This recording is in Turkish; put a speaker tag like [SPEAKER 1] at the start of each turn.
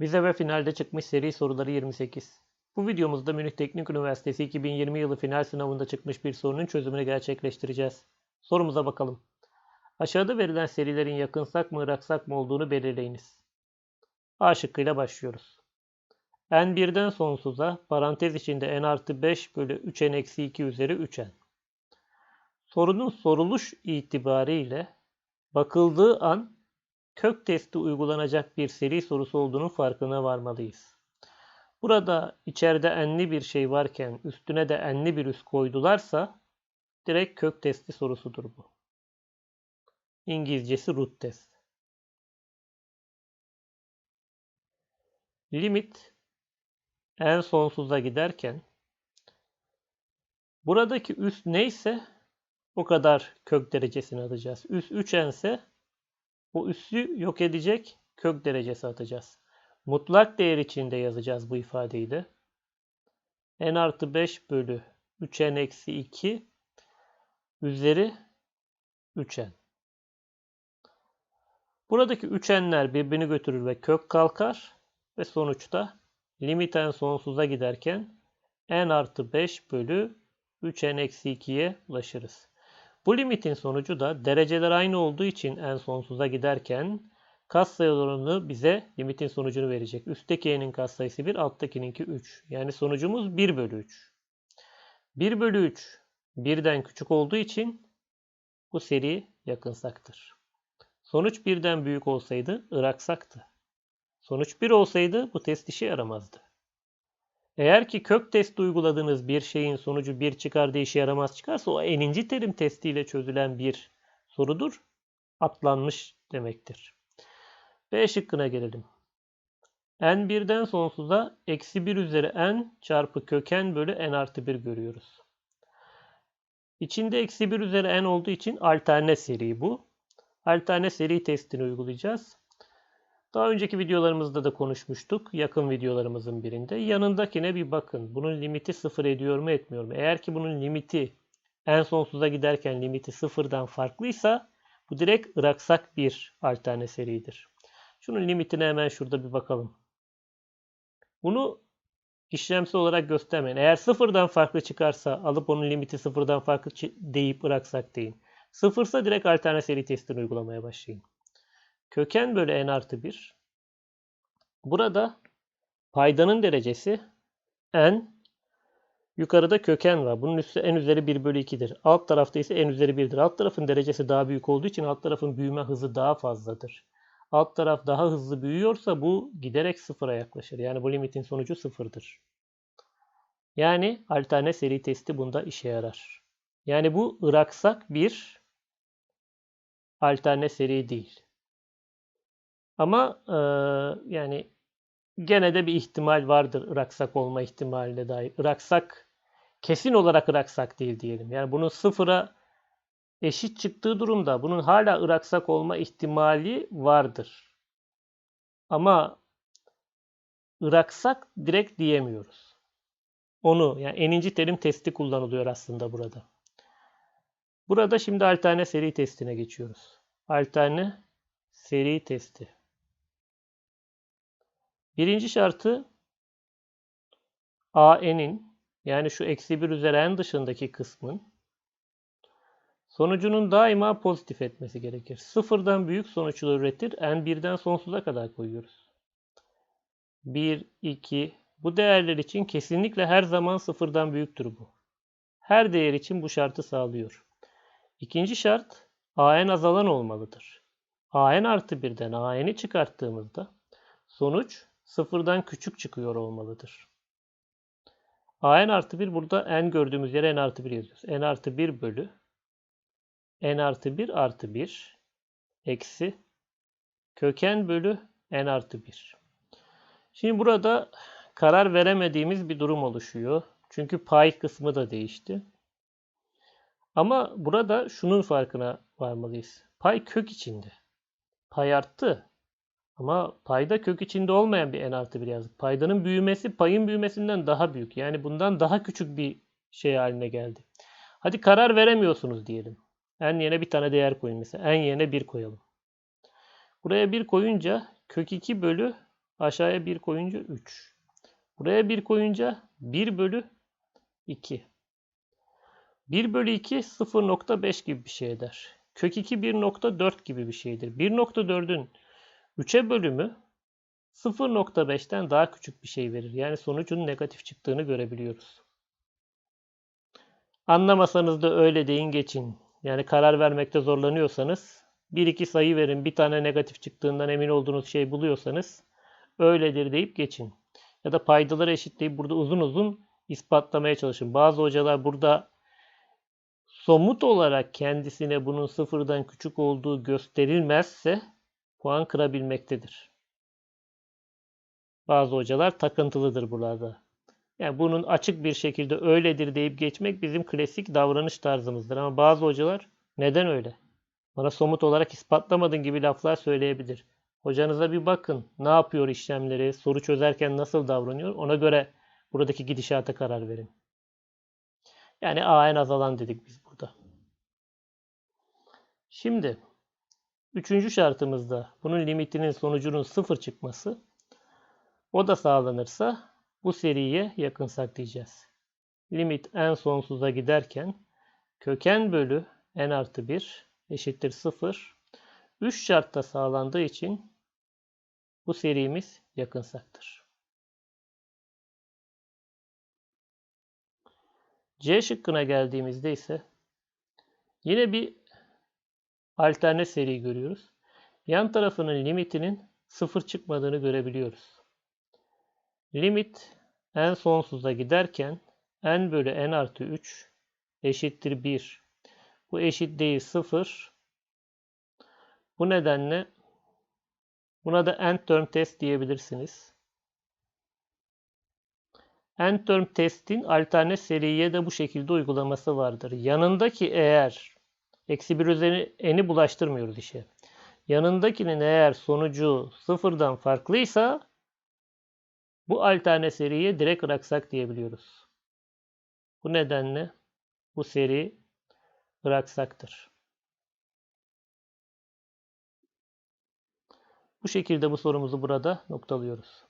[SPEAKER 1] Vize ve finalde çıkmış seri soruları 28. Bu videomuzda Münih Teknik Üniversitesi 2020 yılı final sınavında çıkmış bir sorunun çözümünü gerçekleştireceğiz. Sorumuza bakalım. Aşağıda verilen serilerin yakınsak mı ıraksak mı olduğunu belirleyiniz. A şıkkıyla başlıyoruz. n1'den sonsuza parantez içinde n artı 5 bölü 3n eksi 2 üzeri 3n. Sorunun soruluş itibariyle bakıldığı an kök testi uygulanacak bir seri sorusu olduğunun farkına varmalıyız. Burada içeride enli bir şey varken üstüne de enli bir üs koydularsa direkt kök testi sorusudur bu. İngilizcesi root test. Limit en sonsuza giderken buradaki üs neyse o kadar kök derecesini atacağız. Üs 3n ise o üssü yok edecek kök derecesi atacağız. Mutlak değer içinde yazacağız bu ifadeyi de. n artı 5 bölü 3n eksi 2 üzeri 3n. Buradaki 3n'ler birbirini götürür ve kök kalkar ve sonuçta limit en sonsuza giderken n artı 5 bölü 3n eksi 2'ye ulaşırız. Bu limitin sonucu da dereceler aynı olduğu için en sonsuza giderken katsayılarını bize limitin sonucunu verecek. Üstteki n'in katsayısı 1, alttakininki 3. Yani sonucumuz 1 bölü 3. 1 bölü 3 birden küçük olduğu için bu seri yakınsaktır. Sonuç birden büyük olsaydı ıraksaktı. Sonuç 1 olsaydı bu test işe yaramazdı. Eğer ki kök testi uyguladığınız bir şeyin sonucu 1 çıkar da işe yaramaz çıkarsa o eninci terim testiyle çözülen bir sorudur. Atlanmış demektir. B şıkkına gelelim. n birden sonsuza eksi 1 üzeri n çarpı köken bölü n artı 1 görüyoruz. İçinde eksi 1 üzeri n olduğu için alterne seri bu. Alterne seri testini uygulayacağız. Daha önceki videolarımızda da konuşmuştuk. Yakın videolarımızın birinde. Yanındakine bir bakın. Bunun limiti sıfır ediyor mu etmiyor mu? Eğer ki bunun limiti en sonsuza giderken limiti sıfırdan farklıysa bu direkt ıraksak bir alterne seridir. Şunun limitine hemen şurada bir bakalım. Bunu işlemsel olarak göstermeyin. Eğer sıfırdan farklı çıkarsa alıp onun limiti sıfırdan farklı deyip bıraksak deyin. Sıfırsa direkt alterne seri testini uygulamaya başlayın. Köken bölü n artı 1. Burada paydanın derecesi n. Yukarıda köken var. Bunun üstü n üzeri 1 bölü 2'dir. Alt tarafta ise n üzeri 1'dir. Alt tarafın derecesi daha büyük olduğu için alt tarafın büyüme hızı daha fazladır. Alt taraf daha hızlı büyüyorsa bu giderek sıfıra yaklaşır. Yani bu limitin sonucu sıfırdır. Yani alterne seri testi bunda işe yarar. Yani bu ıraksak bir alterne seri değil. Ama e, yani gene de bir ihtimal vardır Iraksak olma ihtimaline dair. Iraksak kesin olarak Iraksak değil diyelim. Yani bunun sıfıra eşit çıktığı durumda bunun hala Iraksak olma ihtimali vardır. Ama Iraksak direkt diyemiyoruz. Onu yani eninci terim testi kullanılıyor aslında burada. Burada şimdi alterne seri testine geçiyoruz. Alterne seri testi. Birinci şartı AN'in yani şu eksi 1 üzeri n dışındaki kısmın sonucunun daima pozitif etmesi gerekir. Sıfırdan büyük sonuçlar üretir. n birden sonsuza kadar koyuyoruz. 1, 2 bu değerler için kesinlikle her zaman sıfırdan büyüktür bu. Her değer için bu şartı sağlıyor. İkinci şart an azalan olmalıdır. an artı 1'den an'i çıkarttığımızda sonuç sıfırdan küçük çıkıyor olmalıdır. a n artı 1 burada n gördüğümüz yere n artı 1 yazıyoruz. n artı 1 bölü n artı 1 artı 1 eksi köken bölü n artı 1. Şimdi burada karar veremediğimiz bir durum oluşuyor. Çünkü pay kısmı da değişti. Ama burada şunun farkına varmalıyız. Pay kök içinde. Pay arttı. Ama payda kök içinde olmayan bir n artı 1 yazdık. Paydanın büyümesi payın büyümesinden daha büyük. Yani bundan daha küçük bir şey haline geldi. Hadi karar veremiyorsunuz diyelim. n yerine bir tane değer koyun mesela. n yerine 1 koyalım. Buraya 1 koyunca kök 2 bölü Aşağıya 1 koyunca 3. Buraya 1 koyunca 1 bölü 2. 1 bölü 2 0.5 gibi bir şey eder. Kök 2 1.4 gibi bir şeydir. 1.4'ün 3'e bölümü 0.5'ten daha küçük bir şey verir. Yani sonucun negatif çıktığını görebiliyoruz. Anlamasanız da öyle deyin geçin. Yani karar vermekte zorlanıyorsanız bir iki sayı verin. Bir tane negatif çıktığından emin olduğunuz şey buluyorsanız öyledir deyip geçin. Ya da paydaları eşitleyip burada uzun uzun ispatlamaya çalışın. Bazı hocalar burada somut olarak kendisine bunun sıfırdan küçük olduğu gösterilmezse puan kırabilmektedir. Bazı hocalar takıntılıdır burada. Yani bunun açık bir şekilde öyledir deyip geçmek bizim klasik davranış tarzımızdır. Ama bazı hocalar neden öyle? Bana somut olarak ispatlamadın gibi laflar söyleyebilir. Hocanıza bir bakın. Ne yapıyor işlemleri, soru çözerken nasıl davranıyor? Ona göre buradaki gidişata karar verin. Yani A en azalan dedik biz burada. Şimdi üçüncü şartımızda bunun limitinin sonucunun sıfır çıkması. O da sağlanırsa bu seriye yakınsak diyeceğiz. Limit en sonsuza giderken köken bölü n artı 1 eşittir 0. 3 şartta sağlandığı için bu serimiz yakınsaktır. C şıkkına geldiğimizde ise yine bir alterne seri görüyoruz. Yan tarafının limitinin sıfır çıkmadığını görebiliyoruz. Limit n sonsuza giderken n bölü n artı 3 eşittir 1. Bu eşit değil 0. Bu nedenle buna da n term test diyebilirsiniz. n term testin alterne seriye de bu şekilde uygulaması vardır. Yanındaki eğer eksi 1 üzeri n'i bulaştırmıyoruz işe. Yanındakinin eğer sonucu sıfırdan farklıysa bu alterne seriye direkt bıraksak diyebiliyoruz. Bu nedenle bu seri bıraksaktır. Bu şekilde bu sorumuzu burada noktalıyoruz.